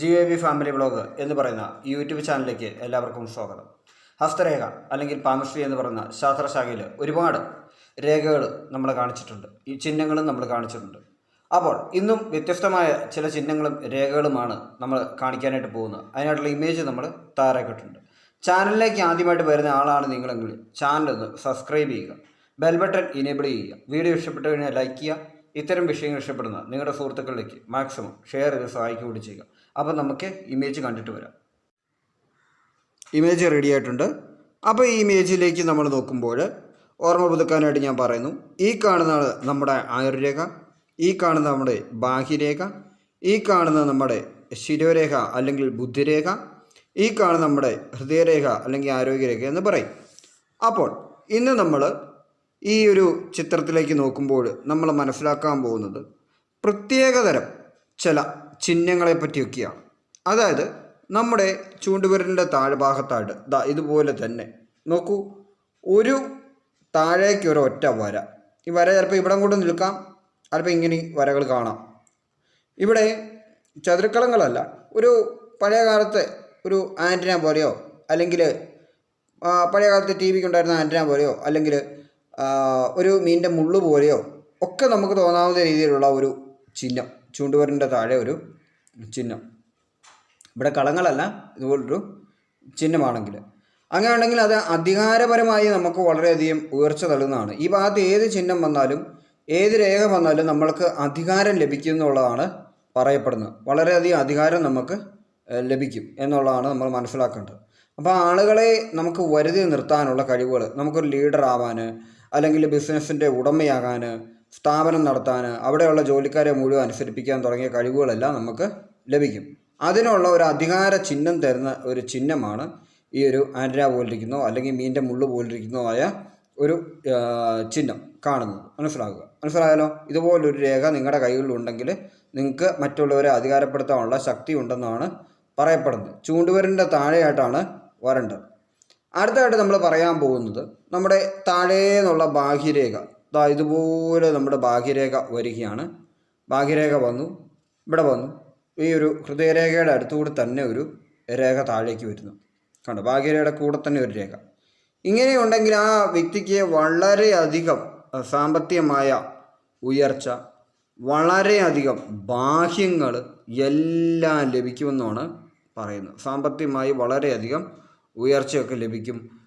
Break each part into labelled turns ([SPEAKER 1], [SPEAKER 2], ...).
[SPEAKER 1] G A B family vlog എന്ന് പറയുന്ന YouTube ചാനലിലേക്ക് എല്ലാവർക്കും സ്വാഗതം. ഹസ്തരേഖ അല്ലെങ്കിൽ പാമശ്രീ എന്ന് പറയുന്ന ശാസ്ത്രശാഖയിൽ ഒരുപാട് രേഖകൾ നമ്മൾ കാണിച്ചിട്ടുണ്ട്. ഈ ചിഹ്നങ്ങളും നമ്മൾ കാണിച്ചിട്ടുണ്ട്. അപ്പോൾ ഇന്നും വ്യത്യസ്തമായ ചില ചിഹ്നങ്ങളും രേഖകളുമാണ് നമ്മൾ കാണിക്കാനായിട്ട് പോകുന്നത്. അതിനായിട്ടുള്ള ഇമേജ് നമ്മൾ തയ്യാറാക്കിയിട്ടുണ്ട്. ചാനലിലേക്ക് ആദ്യമായിട്ട് വരുന്ന ആളാണ് നിങ്ങളെങ്കിൽ ചാനലൊന്ന് സബ്സ്ക്രൈബ് ചെയ്യുക. ബെൽ ബട്ടൺ ഇനേബിൾ ചെയ്യുക. വീഡിയോ ഇഷ്ടപ്പെട്ടു കഴിഞ്ഞാൽ ലൈക്ക് ചെയ്യുക. ഇത്തരം വിഷയങ്ങൾ ഇഷ്ടപ്പെടുന്ന നിങ്ങളുടെ സുഹൃത്തുക്കളിലേക്ക് മാക്സിമം ഷെയർ ചെയ്ത് സഹായിക്കുകയും ചെയ്യുക. അപ്പോൾ നമുക്ക് ഇമേജ് കണ്ടിട്ട് വരാം. ഇമേജ് റെഡി ആയിട്ടുണ്ട്. അപ്പോൾ ഈ ഇമേജിലേക്ക് നമ്മൾ നോക്കുമ്പോൾ ഓർമ്മ പുതുക്കാനായിട്ട് ഞാൻ പറയുന്നു. ഈ കാണുന്നതാണ് നമ്മുടെ ആയുർരേഖ ഈ കാണുന്ന നമ്മുടെ ബാഹ്യരേഖ ഈ കാണുന്ന നമ്മുടെ ശിരോരേഖ അല്ലെങ്കിൽ ബുദ്ധിരേഖ ഈ കാണുന്ന നമ്മുടെ ഹൃദയരേഖ അല്ലെങ്കിൽ ആരോഗ്യരേഖ എന്ന് പറയും. അപ്പോൾ ഇന്ന് നമ്മൾ ഈ ഒരു ചിത്രത്തിലേക്ക് നോക്കുമ്പോൾ നമ്മൾ മനസ്സിലാക്കാൻ പോകുന്നത് പ്രത്യേകതരം ചില ചിഹ്നങ്ങളെ പറ്റിയൊക്കെയാണ് അതായത് നമ്മുടെ ചൂണ്ടുവിരലിന്റെ താഴ്ഭാഗത്തായിട്ട് ദാ ഇതുപോലെ തന്നെ. നോക്കൂ ഒരു താഴേക്ക് ഒരു ഒറ്റ വര. ഈ വര ചിലപ്പോൾ ഇവിടെ കൊണ്ട് നിൽക്കാം ചിലപ്പോൾ ഇങ്ങനെ വരകൾ കാണാം. ഇവിടെ ചതുരക്കളങ്ങളല്ല ഒരു പഴയ കാലത്തെ ഒരു ആന്റിന പോലെയോ അല്ലെങ്കിൽ പഴയ കാലത്ത് ടി വിക്ക് ഉണ്ടായിരുന്ന ആന്റിന പോലെയോ അല്ലെങ്കിൽ ഒരു മീനിന്റെ മുള്ളു പോലെയോ ഒക്കെ നമുക്ക് തോന്നാവുന്ന രീതിയിലുള്ള ഒരു ചിഹ്നം ചൂണ്ടുവരന്റെ താഴെ ഒരു ചിഹ്നം. ഇവിടെ കളങ്ങളല്ല ഇതുപോലൊരു ചിഹ്നമാണെങ്കിൽ. അങ്ങനെ ഉണ്ടെങ്കിൽ അത് അധികാരപരമായി നമുക്ക് വളരെയധികം ഉയർച്ച തള്ളുന്നതാണ്. ഈ ഭാഗത്ത് ഏത് ചിഹ്നം വന്നാലും ഏത് രേഖ വന്നാലും നമ്മൾക്ക് അധികാരം ലഭിക്കും എന്നുള്ളതാണ് പറയപ്പെടുന്നത്. വളരെയധികം അധികാരം നമുക്ക് ലഭിക്കും എന്നുള്ളതാണ് നമ്മൾ മനസ്സിലാക്കേണ്ടത്. അപ്പോൾ ആളുകളെ നമുക്ക് വരുതി നിർത്താനുള്ള കഴിവുകൾ നമുക്കൊരു ലീഡർ ആവാൻ അല്ലെങ്കിൽ ബിസിനസ്സിന്റെ ഉടമയാകാൻ സ്ഥാപനം നടത്താൻ അവിടെയുള്ള ജോലിക്കാരെ മുഴുവൻ അനുസരിപ്പിക്കാൻ തുടങ്ങിയ കഴിവുകളെല്ലാം നമുക്ക് ലഭിക്കും. അതിനുള്ള ഒരു അധികാര ചിഹ്നം തരുന്ന ഒരു ചിഹ്നമാണ് ഈ ഒരു ആൻഡ്ര പോലിരിക്കുന്നോ അല്ലെങ്കിൽ മീന്റെ മുള്ളു പോലിരിക്കുന്നോ ആയ ഒരു ചിഹ്നം കാണുന്നത്. മനസ്സിലാക്കുക? മനസ്സിലായാലോ ഇതുപോലൊരു രേഖ നിങ്ങളുടെ കൈകളിലുണ്ടെങ്കിൽ നിങ്ങൾക്ക് മറ്റുള്ളവരെ അധികാരപ്പെടുത്താനുള്ള ശക്തി ഉണ്ടെന്നാണ് പറയപ്പെടുന്നത്. ചൂണ്ടുവരന്റെ താഴെയായിട്ടാണ് വരേണ്ടത്. അടുത്തതായിട്ട് നമ്മൾ പറയാൻ പോകുന്നത് നമ്മുടെ താഴേന്നുള്ള ബാഹ്യരേഖ. ദാ ഇതുപോലെ നമ്മുടെ ബാഹ്യരേഖ വരികയാണ്. ബാഹ്യരേഖ വന്നു. ഇവിടെ വന്നു. ഈ ഒരു ഹൃദയരേഖയുടെ അടുത്തുകൂടി തന്നെ ഒരു രേഖ താഴേക്ക് വരുന്നു. കണ്ടോ? ഭാഗ്യരേഖയുടെ കൂടെ തന്നെ ഒരു രേഖ. ഇങ്ങനെയുണ്ടെങ്കിൽ ആ വ്യക്തിക്ക് വളരെയധികം സാമ്പത്തികമായ ഉയർച്ച വളരെയധികം ബാഹ്യങ്ങൾ എല്ലാം ലഭിക്കുമെന്നാണ് പറയുന്നത്. സാമ്പത്തികമായി വളരെയധികം ഉയർച്ചയൊക്കെ ലഭിക്കും.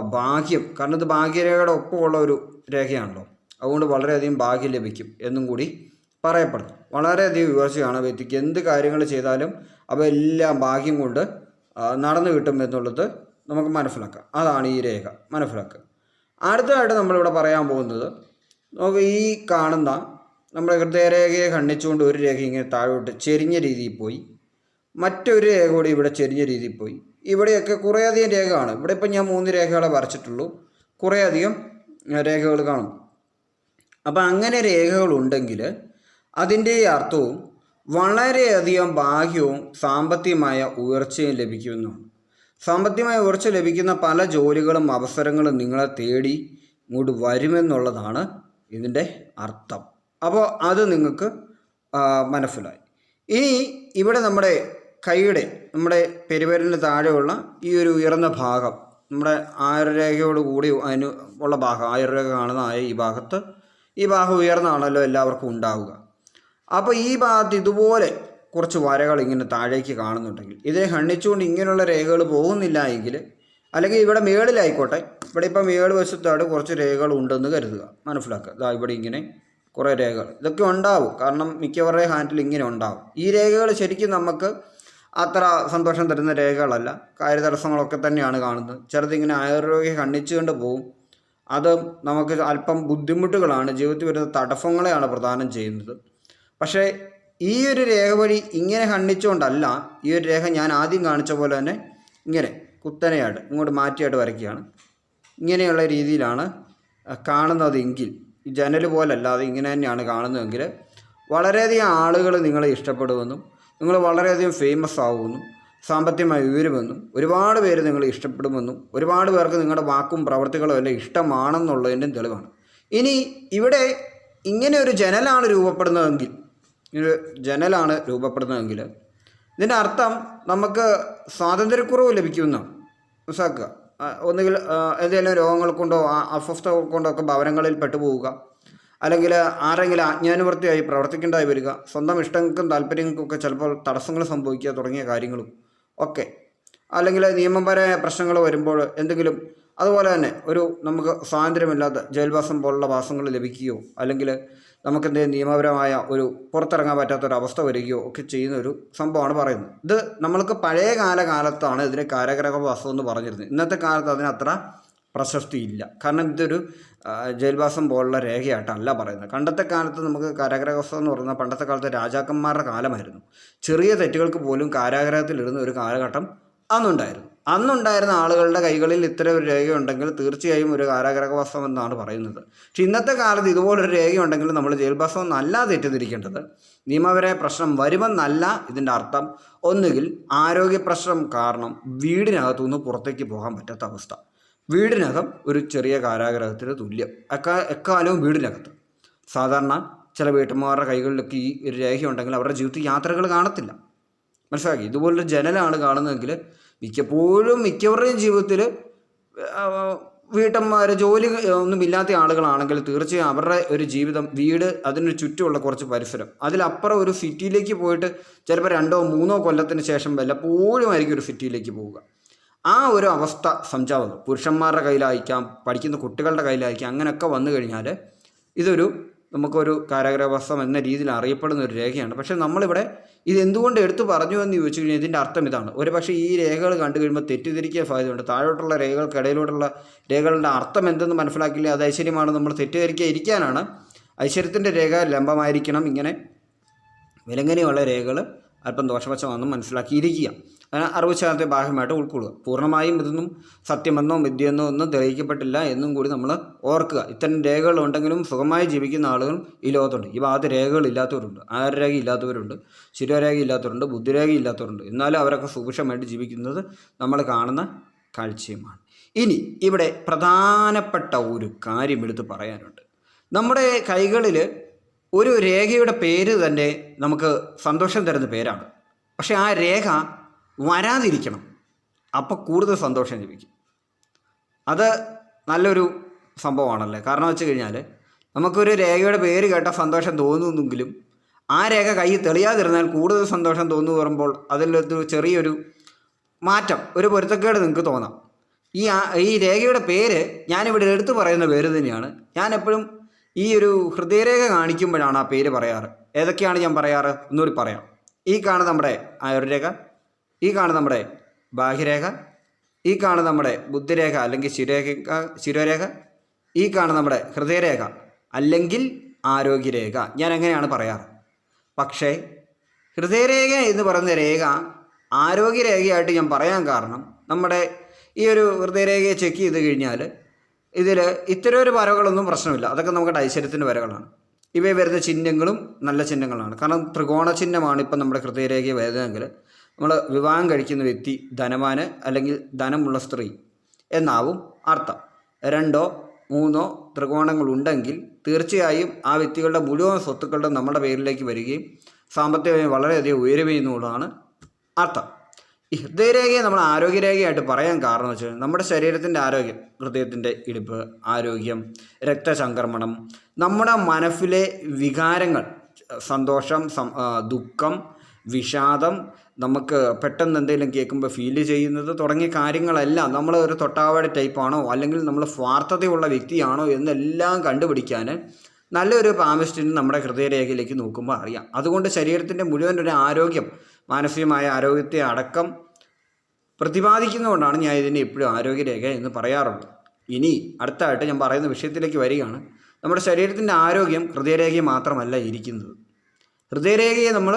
[SPEAKER 1] ഭാഗ്യം. കാരണം ഇത് ഭാഗ്യരേഖയുടെ ഒപ്പമുള്ള ഒരു രേഖയാണല്ലോ. അതുകൊണ്ട് വളരെയധികം ഭാഗ്യം ലഭിക്കും എന്നും കൂടി പറയപ്പെടുന്നു. വളരെയധികം ആ വ്യക്തിക്ക് എന്ത് കാര്യങ്ങൾ ചെയ്താലും അവയെല്ലാം ഭാഗ്യം കൊണ്ട് നടന്നു കിട്ടും എന്നുള്ളത് നമുക്ക് മനസ്സിലാക്കാം. അതാണ് ഈ രേഖ. മനസ്സിലാക്കുക. അടുത്തതായിട്ട് നമ്മളിവിടെ പറയാൻ പോകുന്നത് നമുക്ക് ഈ കാണുന്ന നമ്മുടെ ഹൃദയരേഖയെ ഖണ്ഡിച്ചുകൊണ്ട് ഒരു രേഖ ഇങ്ങനെ താഴോട്ട് ചെരിഞ്ഞ രീതിയിൽ പോയി മറ്റൊരു രേഖ കൂടി ഇവിടെ ചെരിഞ്ഞ രീതിയിൽ പോയി. ഇവിടെയൊക്കെ കുറേയധികം കാണും ഇവിടെ ഇപ്പം ഞാൻ മൂന്ന് രേഖകളെ വരച്ചിട്ടുള്ളൂ. കുറേയധികം രേഖകൾ കാണും. അപ്പം അങ്ങനെ രേഖകളുണ്ടെങ്കിൽ അതിന്റെ അർത്ഥവും വളരെയധികം ബാഹ്യവും സാമ്പത്തികമായ ഉയർച്ചയും ലഭിക്കുന്നു സാമ്പത്തികമായ ഉയർച്ച ലഭിക്കുന്ന പല ജോലികളും അവസരങ്ങളും നിങ്ങളെ തേടി ഇങ്ങോട്ട് വരുമെന്നുള്ളതാണ് ഇതിന്റെ അർത്ഥം. അപ്പോൾ അത് നിങ്ങൾക്ക് മനസ്സിലായി. ഇനി ഇവിടെ നമ്മുടെ കൈയുടെ നമ്മുടെ പെരുവരലിന് താഴെയുള്ള ഈ ഒരു ഉയർന്ന ഭാഗം നമ്മുടെ ആയുർരേഖയോട് കൂടി അതിന് ഉള്ള ഭാഗം ആയുർരേഖ കാണുന്ന ആ ഈ ഭാഗത്ത് ഈ ഭാഗം ഉയർന്നാണല്ലോ എല്ലാവർക്കും ഉണ്ടാവുക. അപ്പോൾ ഈ ഭാഗത്ത് ഇതുപോലെ കുറച്ച് വരകൾ ഇങ്ങനെ താഴേക്ക് കാണുന്നുണ്ടെങ്കിൽ ഇതേ ഹണ്ണിച്ചുകൊണ്ട് ഇങ്ങനെയുള്ള രേഖകൾ പോകുന്നില്ല എങ്കിൽ അല്ലെങ്കിൽ ഇവിടെ മേളിലായിക്കോട്ടെ ഇവിടെ ഇപ്പം മേൾ വശത്താണ് കുറച്ച് രേഖകൾ ഉണ്ടെന്ന് കരുതുക. മനസ്സിലാക്കുക. ഇതാ ഇവിടെ ഇങ്ങനെ കുറേ രേഖകൾ. ഇതൊക്കെ ഉണ്ടാവും. കാരണം മിക്കവരുടെ ഹാൻഡിൽ ഇങ്ങനെ ഉണ്ടാവും. ഈ രേഖകൾ ശരിക്കും നമുക്ക് അത്ര സന്തോഷം തരുന്ന രേഖകളല്ല. കാര്യതടസ്സങ്ങളൊക്കെ തന്നെയാണ് കാണുന്നത്. ചിലതിങ്ങനെ കണ്ണിച്ചു കണ്ണിച്ചുകൊണ്ട് പോവും. അത് നമുക്ക് അല്പം ബുദ്ധിമുട്ടുകളാണ്. ജീവിതത്തിൽ വരുന്ന തടസ്സങ്ങളെയാണ് പ്രദാനം ചെയ്യുന്നത്. പക്ഷേ ഈ ഒരു രേഖ വഴി ഇങ്ങനെ കണ്ണിച്ചുകൊണ്ടല്ല ഈ ഒരു രേഖ ഞാൻ ആദ്യം കാണിച്ച പോലെ തന്നെ ഇങ്ങനെ കുത്തനെയായിട്ട് ഇങ്ങോട്ട് മാറ്റിയായിട്ട് വരയ്ക്കുകയാണ്. ഇങ്ങനെയുള്ള രീതിയിലാണ് കാണുന്നതെങ്കിൽ ജനൽ പോലല്ലാതെ ഇങ്ങനെ തന്നെയാണ് കാണുന്നതെങ്കിൽ വളരെയധികം ആളുകൾ നിങ്ങളെ ഇഷ്ടപ്പെടുമെന്നും നിങ്ങൾ വളരെയധികം ഫേമസ് ആവുമെന്നും സാമ്പത്തികമായി ഉയരുമെന്നും ഒരുപാട് പേര് നിങ്ങൾ ഇഷ്ടപ്പെടുമെന്നും ഒരുപാട് പേർക്ക് നിങ്ങളുടെ വാക്കും പ്രവർത്തികളും എല്ലാം ഇഷ്ടമാണെന്നുള്ളതിന്റെയും തെളിവാണ്. ഇനി ഇവിടെ ഇങ്ങനെ ഒരു ജനലാണ് രൂപപ്പെടുന്നതെങ്കിൽ ഒരു ജനലാണ് രൂപപ്പെടുന്നതെങ്കിൽ ഇതിന്റെ അർത്ഥം നമുക്ക് സ്വാതന്ത്ര്യക്കുറവ് ലഭിക്കുമെന്നാണ്. മനസ്സിലാക്കുക? ഒന്നുകിൽ എന്തെങ്കിലും രോഗങ്ങൾ കൊണ്ടോ അസ്വസ്ഥ കൊണ്ടോ ഒക്കെ ഭവനങ്ങളിൽ പെട്ടുപോവുക അല്ലെങ്കിൽ ആരെങ്കിലും അജ്ഞാനവൃത്തിയായി പ്രവർത്തിക്കേണ്ടതായി വരിക. സ്വന്തം ഇഷ്ടങ്ങൾക്കും താല്പര്യങ്ങൾക്കൊക്കെ ചിലപ്പോൾ തടസ്സങ്ങൾ സംഭവിക്കുക തുടങ്ങിയ കാര്യങ്ങളും ഒക്കെ. അല്ലെങ്കിൽ നിയമപരമായ പ്രശ്നങ്ങൾ വരുമ്പോൾ എന്തെങ്കിലും അതുപോലെ തന്നെ ഒരു നമുക്ക് സ്വാതന്ത്ര്യമില്ലാത്ത ജയിൽവാസം പോലുള്ള വാസങ്ങൾ ലഭിക്കുകയോ അല്ലെങ്കിൽ നമുക്ക് എന്തെങ്കിലും നിയമപരമായ ഒരു പുറത്തിറങ്ങാൻ പറ്റാത്തൊരു അവസ്ഥ വരികയോ ഒക്കെ ചെയ്യുന്ന ഒരു സംഭവമാണ് പറയുന്നത്. ഇത് നമ്മൾക്ക് പഴയ കാല കാലത്താണ് ഇതിനെ കാരാഗ്രഹവാസം എന്ന് പറഞ്ഞിരുന്നത്. ഇന്നത്തെ കാലത്ത് അതിന് അത്ര പ്രശസ്തി ഇല്ല കാരണം ഇതൊരു ജയിൽവാസം പോലുള്ള രേഖയായിട്ടല്ല പറയുന്നത്. പണ്ടത്തെ കാലത്ത് നമുക്ക് കാരാഗ്രഹസം എന്ന് പറയുന്ന പണ്ടത്തെ കാലത്ത് രാജാക്കന്മാരുടെ കാലമായിരുന്നു. ചെറിയ തെറ്റുകൾക്ക് പോലും കാരാഗ്രഹത്തിലിടുന്ന ഒരു കാലഘട്ടം അന്നുണ്ടായിരുന്നു. അന്നുണ്ടായിരുന്ന ആളുകളുടെ കൈകളിൽ ഇത്തരം ഒരു രേഖയുണ്ടെങ്കിൽ തീർച്ചയായും ഒരു കാരാഗ്രഹവാസം എന്നാണ് പറയുന്നത്. പക്ഷെ ഇന്നത്തെ കാലത്ത് ഇതുപോലൊരു രേഖയുണ്ടെങ്കിൽ നമ്മൾ ജയിൽവാസം എന്നല്ല തെറ്റിദ്ധരിക്കേണ്ടത്. നിയമപരമായ പ്രശ്നം വരുമെന്നല്ല ഇതിന്റെ അർത്ഥം. ഒന്നുകിൽ ആരോഗ്യ പ്രശ്നം കാരണം വീടിനകത്തുനിന്ന് പുറത്തേക്ക് പോകാൻ പറ്റാത്ത അവസ്ഥ. വീടിനകം ഒരു ചെറിയ കാരാഗ്രഹത്തിന് തുല്യം. എക്കാ എക്കാലവും വീടിനകത്ത്. സാധാരണ ചില വീട്ടമ്മമാരുടെ കൈകളിലൊക്കെ ഈ ഒരു രേഖയുണ്ടെങ്കിൽ അവരുടെ ജീവിതത്തിൽ യാത്രകൾ കാണത്തില്ല. മനസ്സിലാക്കി? ഇതുപോലൊരു ജനലാണ് കാണുന്നതെങ്കിൽ മിക്കപ്പോഴും മിക്കവരുടെയും ജീവിതത്തിൽ വീട്ടമ്മമാർ ജോലി ഒന്നും ഇല്ലാത്ത ആളുകളാണെങ്കിൽ തീർച്ചയായും അവരുടെ ഒരു ജീവിതം വീട് അതിന് ചുറ്റുമുള്ള കുറച്ച് പരിസരം. അതിലപ്പുറം ഒരു സിറ്റിയിലേക്ക് പോയിട്ട് ചിലപ്പോൾ രണ്ടോ മൂന്നോ കൊല്ലത്തിന് ശേഷം വല്ലപ്പോഴും ആയിരിക്കും ഒരു സിറ്റിയിലേക്ക് പോവുക. ആ ഒരു അവസ്ഥ സംജാതം പുരുഷന്മാരുടെ കയ്യിലായിരിക്കാം പഠിക്കുന്ന കുട്ടികളുടെ കയ്യിലായിരിക്കാം അങ്ങനെയൊക്കെ വന്നു കഴിഞ്ഞാൽ ഇതൊരു നമുക്കൊരു കാരാഗ്രഹവസ്ത്രം എന്ന രീതിയിൽ അറിയപ്പെടുന്ന ഒരു രേഖയാണ്. പക്ഷേ നമ്മളിവിടെ ഇത് എന്തുകൊണ്ട് എടുത്തു പറഞ്ഞു എന്ന് ചോദിച്ചു കഴിഞ്ഞാൽ ഇതിന്റെ അർത്ഥം ഇതാണ്. ഒരു പക്ഷേ ഈ രേഖകൾ കണ്ടു കഴിയുമ്പോൾ തെറ്റിദ്ധരിക്കാൻ സാധ്യതയുണ്ട്. താഴോട്ടുള്ള രേഖകൾക്കിടയിലൂടെയുള്ള രേഖകളുടെ അർത്ഥം എന്തെന്ന് മനസ്സിലാക്കില്ല അത് ഐശ്വര്യമാണ്. നമ്മൾ തെറ്റിദ്ധരിക്കാൻ ഇരിക്കാനാണ്. ഐശ്വര്യത്തിന്റെ രേഖ ലംബമായിരിക്കണം. ഇങ്ങനെ വിലങ്ങനെയുള്ള രേഖകൾ അല്പം ദോഷവശമാണെന്ന് മനസ്സിലാക്കിയിരിക്കുക. അറുപത് ശതമാനത്തെ ഭാഗമായിട്ട് ഉൾക്കൊള്ളുക. പൂർണമായും ഇതൊന്നും സത്യമെന്നോ വിദ്യയെന്നോ ഒന്നും തെളിയിക്കപ്പെട്ടില്ല എന്നും കൂടി നമ്മൾ ഓർക്കുക. ഇത്തരം രേഖകൾ ഉണ്ടെങ്കിലും സുഖമായി ജീവിക്കുന്ന ആളുകൾ ഈ ലോകത്തുണ്ട്. ഈ ഭാഗത്ത് രേഖകൾ ഇല്ലാത്തവരുണ്ട്. ആരരേഖ ഇല്ലാത്തവരുണ്ട്. ശിരോരേഖ ഇല്ലാത്തവരുണ്ട്. ബുദ്ധിരേഖ ഇല്ലാത്തവരുണ്ട്. എന്നാലും അവരൊക്കെ സുഭിക്ഷമായിട്ട് ജീവിക്കുന്നത് നമ്മൾ കാണുന്ന കാഴ്ചയുമാണ്. ഇനി ഇവിടെ പ്രധാനപ്പെട്ട ഒരു കാര്യം എടുത്ത് പറയാനുണ്ട്. നമ്മുടെ കൈകളിൽ ഒരു രേഖയുടെ പേര് തന്നെ നമുക്ക് സന്തോഷം തരുന്ന പേരാണ്. പക്ഷേ ആ രേഖ വരാതിരിക്കണം. അപ്പോൾ കൂടുതൽ സന്തോഷം ലഭിക്കും. അത് നല്ലൊരു സംഭവമാണല്ലേ? കാരണം വെച്ച് കഴിഞ്ഞാൽ നമുക്കൊരു രേഖയുടെ പേര് കേട്ട സന്തോഷം തോന്നുന്നെങ്കിലും ആ രേഖ കൈ തെളിയാതിരുന്നാൽ കൂടുതൽ സന്തോഷം തോന്നു പറയുമ്പോൾ അതിലൊരു ചെറിയൊരു മാറ്റം ഒരു പൊരുത്തക്കേട് നിങ്ങൾക്ക് തോന്നാം. ഈ ഈ രേഖയുടെ പേര് ഞാനിവിടെ എടുത്തു പറയുന്ന പേര് തന്നെയാണ്. ഞാൻ എപ്പോഴും ഈ ഒരു ഹൃദയരേഖ കാണിക്കുമ്പോഴാണ് ആ പേര് പറയാറ്. ഏതൊക്കെയാണ് ഞാൻ പറയാറ്? ഒന്നുകൂടി പറയാം. ഈ കാണുന്ന നമ്മുടെ ആ ഒരു ആയുർരേഖ ഈ കാണുന്ന നമ്മുടെ ബാഹ്യരേഖ ഈ കാണുന്ന നമ്മുടെ ബുദ്ധിരേഖ അല്ലെങ്കിൽ ശിരേഖ ശിരോരേഖ ഈ കാണുന്ന നമ്മുടെ ഹൃദയരേഖ അല്ലെങ്കിൽ ആരോഗ്യരേഖ. ഞാൻ എങ്ങനെയാണ് പറയാറ്. പക്ഷേ ഹൃദയരേഖ എന്ന് പറയുന്ന രേഖ ആരോഗ്യരേഖയായിട്ട് ഞാൻ പറയാൻ കാരണം നമ്മുടെ ഈ ഒരു ഹൃദയരേഖയെ ചെക്ക് ചെയ്ത് കഴിഞ്ഞാൽ ഇതിൽ ഇത്തരം ഒരു വരകളൊന്നും പ്രശ്നമില്ല. അതൊക്കെ നമുക്ക് ഐശ്വര്യത്തിന്റെ വരകളാണ്. ഇവയെ വരുന്ന ചിഹ്നങ്ങളും നല്ല ചിഹ്നങ്ങളാണ്. കാരണം ത്രികോണ ചിഹ്നമാണ് ഇപ്പം നമ്മുടെ ഹൃദയരേഖയെ വരുന്നതെങ്കിൽ നമ്മൾ വിവാഹം കഴിക്കുന്ന വ്യക്തി ധനവാന് അല്ലെങ്കിൽ ധനമുള്ള സ്ത്രീ എന്നാവും അർത്ഥം. രണ്ടോ മൂന്നോ ത്രികോണങ്ങൾ ഉണ്ടെങ്കിൽ തീർച്ചയായും ആ വ്യക്തികളുടെ മുഴുവൻ സ്വത്തുക്കളുടെ നമ്മുടെ പേരിലേക്ക് വരികയും സാമ്പത്തികമായി വളരെയധികം ഉയരുമെന്നുള്ളതാണ് അർത്ഥം. ഈ ഹൃദയരേഖയെ നമ്മൾ ആരോഗ്യരേഖയായിട്ട് പറയാൻ കാരണം എന്ന് വെച്ചാൽ നമ്മുടെ ശരീരത്തിന്റെ ആരോഗ്യം ഹൃദയത്തിന്റെ ഇടിപ്പ് ആരോഗ്യം രക്തചംക്രമണം നമ്മുടെ മനസ്സിലെ വികാരങ്ങൾ സന്തോഷം ദുഃഖം വിഷാദം നമുക്ക് പെട്ടെന്ന് എന്തെങ്കിലും കേൾക്കുമ്പോൾ ഫീൽ ചെയ്യുന്നത് തുടങ്ങിയ കാര്യങ്ങളെല്ലാം നമ്മൾ ഒരു തൊട്ടാവാടി ടൈപ്പാണോ അല്ലെങ്കിൽ നമ്മൾ സ്വാർത്ഥതയുള്ള വ്യക്തിയാണോ എന്നെല്ലാം കണ്ടുപിടിക്കാൻ നല്ലൊരു പാമിസ്റ്റിന് നമ്മുടെ ഹൃദയരേഖയിലേക്ക് നോക്കുമ്പോൾ അറിയാം. അതുകൊണ്ട് ശരീരത്തിന്റെ മുഴുവൻ ഒരു ആരോഗ്യം മാനസികമായ ആരോഗ്യത്തെ അടക്കം പ്രതിപാദിക്കുന്നതുകൊണ്ടാണ് ഞാൻ ഇതിനെ എപ്പോഴും ആരോഗ്യരേഖ എന്ന് പറയാറുള്ളത്. ഇനി അടുത്തായിട്ട് ഞാൻ പറയുന്ന വിഷയത്തിലേക്ക് വരികയാണ്. നമ്മുടെ ശരീരത്തിന്റെ ആരോഗ്യം ഹൃദയരേഖയെ മാത്രമല്ല ഇരിക്കുന്നത്. ഹൃദയരേഖയെ നമ്മൾ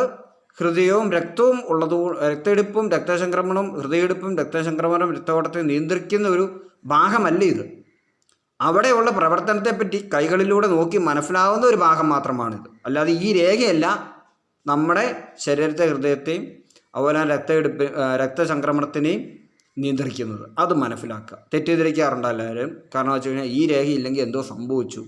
[SPEAKER 1] ഹൃദയവും രക്തവും ഉള്ളതു രക്തയെടുപ്പും രക്തസംക്രമണവും ഹൃദയെടുപ്പും രക്തസംക്രമണവും രക്തഓട്ടത്തെ നിയന്ത്രിക്കുന്ന ഒരു ഭാഗമല്ല ഇത്? അവിടെയുള്ള പ്രവർത്തനത്തെപ്പറ്റി കൈകളിലൂടെ നോക്കി മനസ്സിലാവുന്ന ഒരു ഭാഗം മാത്രമാണിത്. അല്ലാതെ ഈ രേഖയല്ല നമ്മുടെ ശരീരത്തെ ഹൃദയത്തെയും അതുപോലെ രക്തയെടുപ്പ് രക്തസംക്രമണത്തിനെയും നിയന്ത്രിക്കുന്നത്. അത് മനസ്സിലാക്കുക. തെറ്റിദ്ധരിക്കാറുണ്ട് എല്ലാവരും. കാരണം വെച്ച് കഴിഞ്ഞാൽ ഈ രേഖയില്ലെങ്കിൽ എന്തോ സംഭവിച്ചു.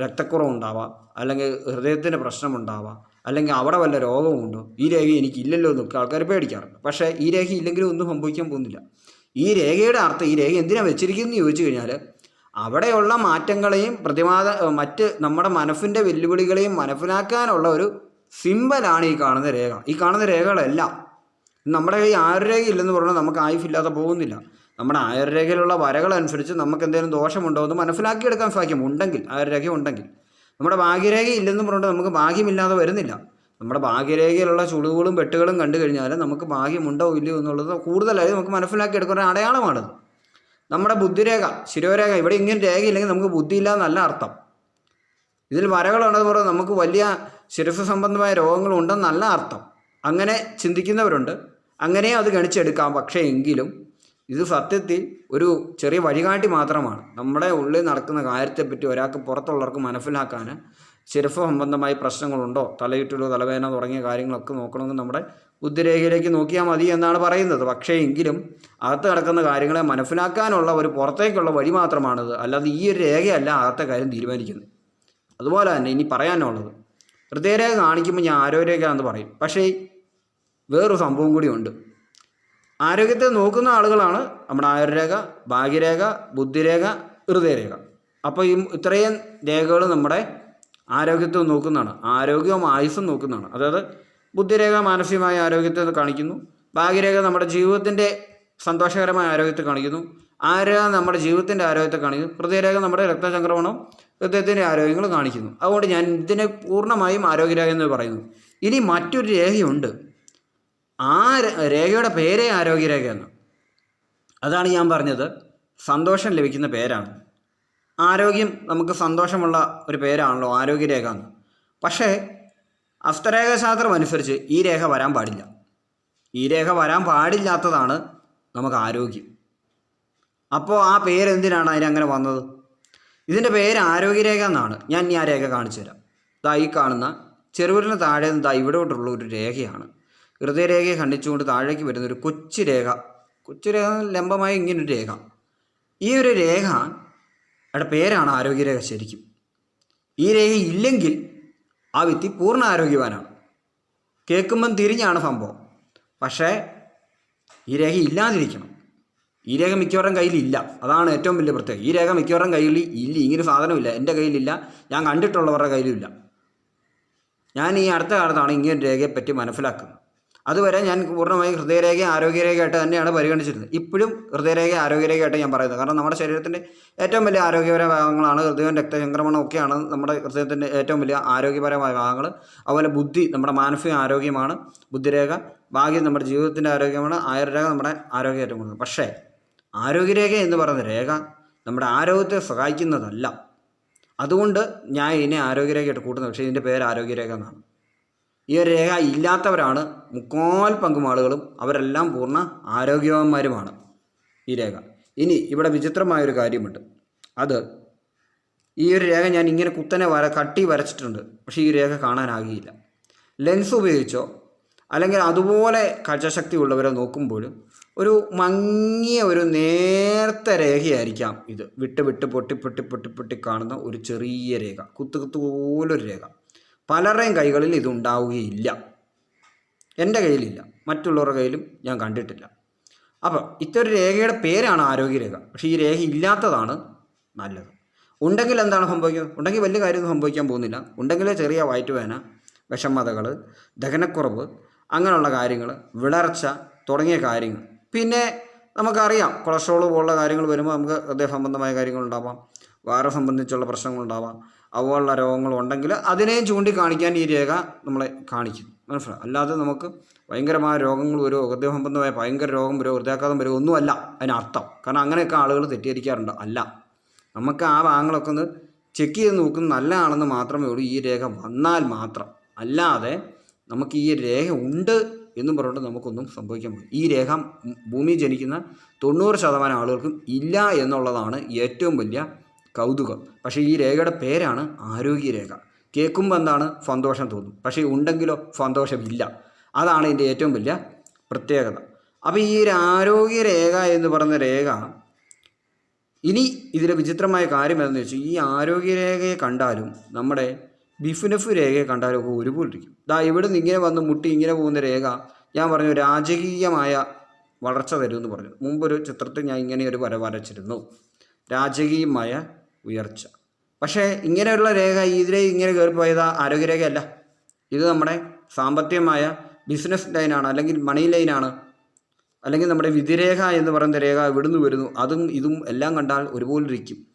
[SPEAKER 1] രക്തക്കുറവുണ്ടാവാം. അല്ലെങ്കിൽ ഹൃദയത്തിന് പ്രശ്നമുണ്ടാവാം. അല്ലെങ്കിൽ അവിടെ വല്ല രോഗമുണ്ടോ ഈ രേഖ എനിക്കില്ലല്ലോ എന്നൊക്കെ ആൾക്കാർ പേടിക്കാറുണ്ട്. പക്ഷേ ഈ രേഖ ഇല്ലെങ്കിലും ഒന്നും സംഭവിക്കാൻ പോകുന്നില്ല. ഈ രേഖയുടെ അർത്ഥം ഈ രേഖ എന്തിനാണ് വെച്ചിരിക്കുന്നത് ചോദിച്ചു കഴിഞ്ഞാൽ അവിടെയുള്ള മാറ്റങ്ങളെയും പ്രതിമാത മറ്റ് നമ്മുടെ മനസ്സിന്റെ വെല്ലുവിളികളെയും മനസ്സിലാക്കാനുള്ള ഒരു സിമ്പലാണ് ഈ കാണുന്ന രേഖ. ഈ കാണുന്ന രേഖകളെല്ലാം നമ്മുടെ കയ്യിൽ ആയുർരേഖ ഇല്ലെന്ന് പറഞ്ഞാൽ നമുക്ക് ആയുസില്ലാതെ പോകുന്നില്ല. നമ്മുടെ ആയുർരേഖയിലുള്ള വരകളനുസരിച്ച് നമുക്ക് എന്തെങ്കിലും ദോഷമുണ്ടോ എന്ന് മനസ്സിലാക്കിയെടുക്കാൻ സാധിക്കും. ഉണ്ടെങ്കിൽ ആയുർരേഖ ഉണ്ടെങ്കിൽ. നമ്മുടെ ഭാഗ്യരേഖ ഇല്ലെന്ന് പറഞ്ഞിട്ട് നമുക്ക് ഭാഗ്യമില്ലാതെ വരുന്നില്ല. നമ്മുടെ ഭാഗ്യരേഖയിലുള്ള ചുളിവുകളും വെട്ടുകളും കണ്ടു കഴിഞ്ഞാൽ നമുക്ക് ഭാഗ്യമുണ്ടോ ഇല്ലയോ എന്നുള്ളത് കൂടുതലായി നമുക്ക് മനസ്സിലാക്കിയെടുക്കുന്ന ഒരു അടയാളമാണത്. നമ്മുടെ ബുദ്ധിരേഖ ശിരോരേഖ ഇവിടെ ഇങ്ങനെ രേഖയില്ലെങ്കിൽ നമുക്ക് ബുദ്ധിയില്ല എന്നല്ല അർത്ഥം. ഇതിൽ പറഞ്ഞാൽ നമുക്ക് വലിയ ശിരസ് സംബന്ധമായ രോഗങ്ങളുണ്ടെന്നല്ല അർത്ഥം. അങ്ങനെ ചിന്തിക്കുന്നവരുണ്ട്. അങ്ങനെയും അത് ഗണിച്ചെടുക്കാം. പക്ഷേ എങ്കിലും ഇത് സത്യത്തിൽ ഒരു ചെറിയ വഴികാട്ടി മാത്രമാണ്. നമ്മുടെ ഉള്ളിൽ നടക്കുന്ന കാര്യത്തെപ്പറ്റി ഒരാൾക്ക് പുറത്തുള്ളവർക്ക് മനസ്സിലാക്കാൻ ശിരസ് സംബന്ധമായി പ്രശ്നങ്ങളുണ്ടോ തലയിട്ടുള്ളോ തലവേദന തുടങ്ങിയ കാര്യങ്ങളൊക്കെ നോക്കണമെങ്കിൽ നമ്മുടെ ബുദ്ധിരേഖയിലേക്ക് നോക്കിയാൽ മതി എന്നാണ് പറയുന്നത്. പക്ഷേ എങ്കിലും അകത്ത് കിടക്കുന്ന കാര്യങ്ങളെ മനസ്സിലാക്കാനുള്ള ഒരു പുറത്തേക്കുള്ള വഴി മാത്രമാണിത്. അല്ലാതെ ഈ ഒരു രേഖയല്ല അകത്തെ കാര്യം തീരുമാനിക്കുന്നത്. അതുപോലെ തന്നെ ഇനി പറയാനുള്ളത് ഹൃദയരേഖ കാണിക്കുമ്പോൾ ഞാൻ ആരോഗ്യരേഖ എന്ന് പറയും. പക്ഷേ വേറൊരു സംഭവം കൂടിയുണ്ട്. ആരോഗ്യത്തെ നോക്കുന്ന ആളുകളാണ് നമ്മുടെ ആയുർരേഖ ഭാഗ്യരേഖ ബുദ്ധിരേഖ ഹൃദയരേഖ. അപ്പോൾ ഈ ഇത്രയും രേഖകൾ നമ്മുടെ ആരോഗ്യത്തെ നോക്കുന്നതാണ്. ആരോഗ്യവും ആയുസ്സും നോക്കുന്നതാണ്. അതായത് ബുദ്ധിരേഖ മാനസികമായ ആരോഗ്യത്തെ കാണിക്കുന്നു. ഭാഗ്യരേഖ നമ്മുടെ ജീവിതത്തിന്റെ സന്തോഷകരമായ ആരോഗ്യത്തെ കാണിക്കുന്നു. ആരോഗ്യ നമ്മുടെ ജീവിതത്തിന്റെ ആരോഗ്യത്തെ കാണിക്കുന്നു. ഹൃദയരേഖ നമ്മുടെ രക്തചംക്രമണവും ഹൃദയത്തിന്റെ ആരോഗ്യങ്ങൾ കാണിക്കുന്നു. അതുകൊണ്ട് ഞാൻ ഇതിനെ പൂർണമായും ആരോഗ്യരേഖ എന്ന് പറയുന്നു. ഇനി മറ്റൊരു രേഖയുണ്ട്. ആ രേഖയുടെ പേരേ ആരോഗ്യരേഖ എന്ന്. അതാണ് ഞാൻ പറഞ്ഞത്. സന്തോഷം ലഭിക്കുന്ന പേരാണ്. ആരോഗ്യം നമുക്ക് സന്തോഷമുള്ള ഒരു പേരാണല്ലോ ആരോഗ്യരേഖ എന്ന്. പക്ഷേ അസ്തരേഖാശാസ്ത്രം അനുസരിച്ച് ഈ രേഖ വരാൻ പാടില്ല. ഈ രേഖ വരാൻ പാടില്ലാത്തതാണ് നമുക്ക് ആരോഗ്യം. അപ്പോൾ ആ പേരെന്തിനാണ് അതിനങ്ങനെ വന്നത്? ഇതിന്റെ പേര് ആരോഗ്യരേഖ എന്നാണ്. ഞാൻ ഈ ആ രേഖ കാണിച്ചു തരാം ഇതാ ഈ കാണുന്ന ചെറുവിരലിന് താഴെ നിന്ന് ദാ ഇവിടോട്ടുള്ള ഒരു രേഖയാണ്. ഹൃദയരേഖയെ ഖണ്ഡിച്ചുകൊണ്ട് താഴേക്ക് വരുന്ന ഒരു കൊച്ചു രേഖ. കൊച്ചു രേഖ ലംബമായ ഇങ്ങനൊരു രേഖ. ഈ ഒരു രേഖ അവിടെ പേരാണ് ആരോഗ്യരേഖ ശരിക്കും. ഈ രേഖ ഇല്ലെങ്കിൽ ആ വ്യക്തി പൂർണ ആരോഗ്യവാനാണ്. കേൾക്കുമ്പം തിരിഞ്ഞാണ് സംഭവം. പക്ഷേ ഈ രേഖ ഇല്ലാതിരിക്കണം. ഈ രേഖ മിക്കവാറും കയ്യിലില്ല. അതാണ് ഏറ്റവും വലിയ പ്രത്യേകത. ഈ രേഖ മിക്കവാറും കയ്യിൽ ഇല്ല ഇങ്ങനെ സാധനമില്ല. എന്റെ കയ്യിലില്ല. ഞാൻ കണ്ടിട്ടുള്ളവരുടെ കയ്യിലുമില്ല ഞാൻ ഈ അടുത്ത കാലത്താണ് ഇങ്ങനെ രേഖയെ രേഖയെപ്പറ്റി മനസ്സിലാക്കുന്നത്. അതുവരെ ഞാൻ പൂർണമായും ഹൃദയരേഖ ആരോഗ്യരേഖയായിട്ട് തന്നെയാണ് പരിഗണിച്ചിരുന്നത്. ഇപ്പോഴും ഹൃദയരേഖ ആരോഗ്യരേഖയായിട്ട് ഞാൻ പറയുന്നത്. കാരണം നമ്മുടെ ശരീരത്തിന്റെ ഏറ്റവും വലിയ ആരോഗ്യപര ഭാഗങ്ങളാണ് ഹൃദയവും രക്തചംക്രമണം ഒക്കെയാണ് നമ്മുടെ ഹൃദയത്തിന്റെ ഏറ്റവും വലിയ ആരോഗ്യപരമായ ഭാഗങ്ങൾ. അതുപോലെ ബുദ്ധി നമ്മുടെ മാനസിക ആരോഗ്യമാണ്. ബുദ്ധിരേഖ ഭാഗ്യം നമ്മുടെ ജീവിതത്തിന്റെ ആരോഗ്യമാണ്. ആയുർരേഖ നമ്മുടെ ആരോഗ്യ ഏറ്റവും കൂടുതൽ പക്ഷേ ആരോഗ്യരേഖ എന്ന് പറയുന്ന രേഖ നമ്മുടെ ആരോഗ്യത്തെ സഹായിക്കുന്നതല്ല. അതുകൊണ്ട് ഞാൻ ഇതിനെ ആരോഗ്യരേഖയായിട്ട് കൂട്ടുന്നത്. പക്ഷേ ഇതിന്റെ പേര് ആരോഗ്യരേഖ എന്നാണ്. ഈ ഒരു രേഖ ഇല്ലാത്തവരാണ് മുക്കാൽ പങ്കും ആളുകളും. അവരെല്ലാം പൂർണ ആരോഗ്യവാന്മാരുമാണ് ഈ രേഖ. ഇനി ഇവിടെ വിചിത്രമായൊരു കാര്യമുണ്ട്. അത് ഈ ഒരു രേഖ ഞാൻ ഇങ്ങനെ കുത്തനെ വര കട്ടി വരച്ചിട്ടുണ്ട്. പക്ഷേ ഈ രേഖ കാണാനാകിയില്ല. ലെൻസ് ഉപയോഗിച്ചോ അല്ലെങ്കിൽ അതുപോലെ കാഴ്ചശക്തി ഉള്ളവരെ നോക്കുമ്പോഴും ഒരു മങ്ങിയ ഒരു നേർത്ത രേഖയായിരിക്കാം ഇത്. വിട്ട് വിട്ട് പൊട്ടി പൊട്ടി പൊട്ടി പൊട്ടി കാണുന്ന ഒരു ചെറിയ രേഖ. കുത്തു കുത്തു പോലൊരു രേഖ. പലരുടെയും കൈകളിൽ ഇതുണ്ടാവുകയില്ല. എന്റെ കയ്യിലില്ല. മറ്റുള്ളവരുടെ കയ്യിലും ഞാൻ കണ്ടിട്ടില്ല. അപ്പോൾ ഇത്തരം രേഖയുടെ പേരാണ് ആരോഗ്യരേഖ. പക്ഷേ ഈ രേഖ ഇല്ലാത്തതാണ് നല്ലത്. ഉണ്ടെങ്കിൽ എന്താണ് സംഭവിക്കുന്നത് ഉണ്ടെങ്കിൽ വലിയ കാര്യമൊന്നും സംഭവിക്കാൻ പോകുന്നില്ല. ഉണ്ടെങ്കിൽ ചെറിയ വയറ്റുവേന വിഷമതകൾ ദഹനക്കുറവ് അങ്ങനെയുള്ള കാര്യങ്ങൾ വിളർച്ച തുടങ്ങിയ കാര്യങ്ങൾ. പിന്നെ നമുക്കറിയാം കൊളസ്ട്രോൾ പോലുള്ള കാര്യങ്ങൾ വരുമ്പോൾ നമുക്ക് ഹൃദയ സംബന്ധമായ കാര്യങ്ങളുണ്ടാവാം. വേറെ സംബന്ധിച്ചുള്ള പ്രശ്നങ്ങളുണ്ടാവാം. അതുപോലുള്ള രോഗങ്ങൾ ഉണ്ടെങ്കിൽ അതിനെയും ചൂണ്ടിക്കാണിക്കാൻ ഈ രേഖ നമ്മളെ കാണിക്കും. മനസ്സിലായി? അല്ലാതെ നമുക്ക് ഭയങ്കരമായ രോഗങ്ങൾ ഒരു ഹൃദയ സംബന്ധമായ ഭയങ്കര രോഗം വരുമോ ഹൃദയാഘാതം വരുമോ ഒന്നുമല്ല അതിനർത്ഥം. കാരണം അങ്ങനെയൊക്കെ ആളുകൾ തെറ്റിദ്ധരിക്കാറുണ്ട്. അല്ല നമുക്ക് ആ ഭാഗങ്ങളൊക്കെ ഒന്ന് ചെക്ക് ചെയ്ത് നോക്കുന്നത് നല്ലതാണെന്ന് മാത്രമേ ഉള്ളൂ ഈ രേഖ വന്നാൽ മാത്രം. അല്ലാതെ നമുക്ക് ഈ രേഖ ഉണ്ട് എന്നും പറഞ്ഞിട്ട് നമുക്കൊന്നും സംഭവിക്കാൻ പോകും ഈ രേഖ ഭൂമി ജനിക്കുന്ന തൊണ്ണൂറ് ശതമാനം ആളുകൾക്കും ഇല്ല എന്നുള്ളതാണ് ഏറ്റവും വലിയ കൗതുകം. പക്ഷേ ഈ രേഖയുടെ പേരാണ് ആരോഗ്യരേഖ. കേൾക്കുമ്പോൾ എന്താണ്? സന്തോഷം തോന്നും. പക്ഷേ ഉണ്ടെങ്കിലോ സന്തോഷമില്ല. അതാണ് ഇതിന്റെ ഏറ്റവും വലിയ പ്രത്യേകത. അപ്പോൾ ഈ ഒരു ആരോഗ്യരേഖ എന്ന് പറയുന്ന രേഖ ഇനി ഇതിലെ വിചിത്രമായ കാര്യം എന്താണെന്ന് വെച്ചാൽ ഈ ആരോഗ്യരേഖയെ കണ്ടാലും നമ്മുടെ ബിഫിനഫ് രേഖയെ കണ്ടാലും ഒക്കെ ഒരുപോലെ ഇരിക്കും ദാ ഇവിടെ നിന്ന് ഇങ്ങനെ വന്ന് മുട്ടി ഇങ്ങനെ പോകുന്ന രേഖ ഞാൻ പറഞ്ഞു രാജകീയമായ വളർച്ച തരുമെന്ന് പറഞ്ഞു. മുമ്പൊരു ചിത്രത്തിൽ ഞാൻ ഇങ്ങനെ ഒരു വര വരച്ചിരുന്നു രാജകീയമായ ഉയർച്ച. പക്ഷേ ഇങ്ങനെയുള്ള രേഖ ഇതിലെ ഇങ്ങനെ കയറിപ്പോയത് ആരോഗ്യരേഖയല്ല. ഇത് നമ്മുടെ സാമ്പത്തികമായ ബിസിനസ് ലൈനാണ് അല്ലെങ്കിൽ മണി ലൈനാണ് അല്ലെങ്കിൽ നമ്മുടെ വിധിരേഖ എന്ന് പറയുന്ന രേഖ ഇവിടുന്ന് വരുന്നു. അതും ഇതും എല്ലാം കണ്ടാൽ ഒരുപോലെ ഇരിക്കും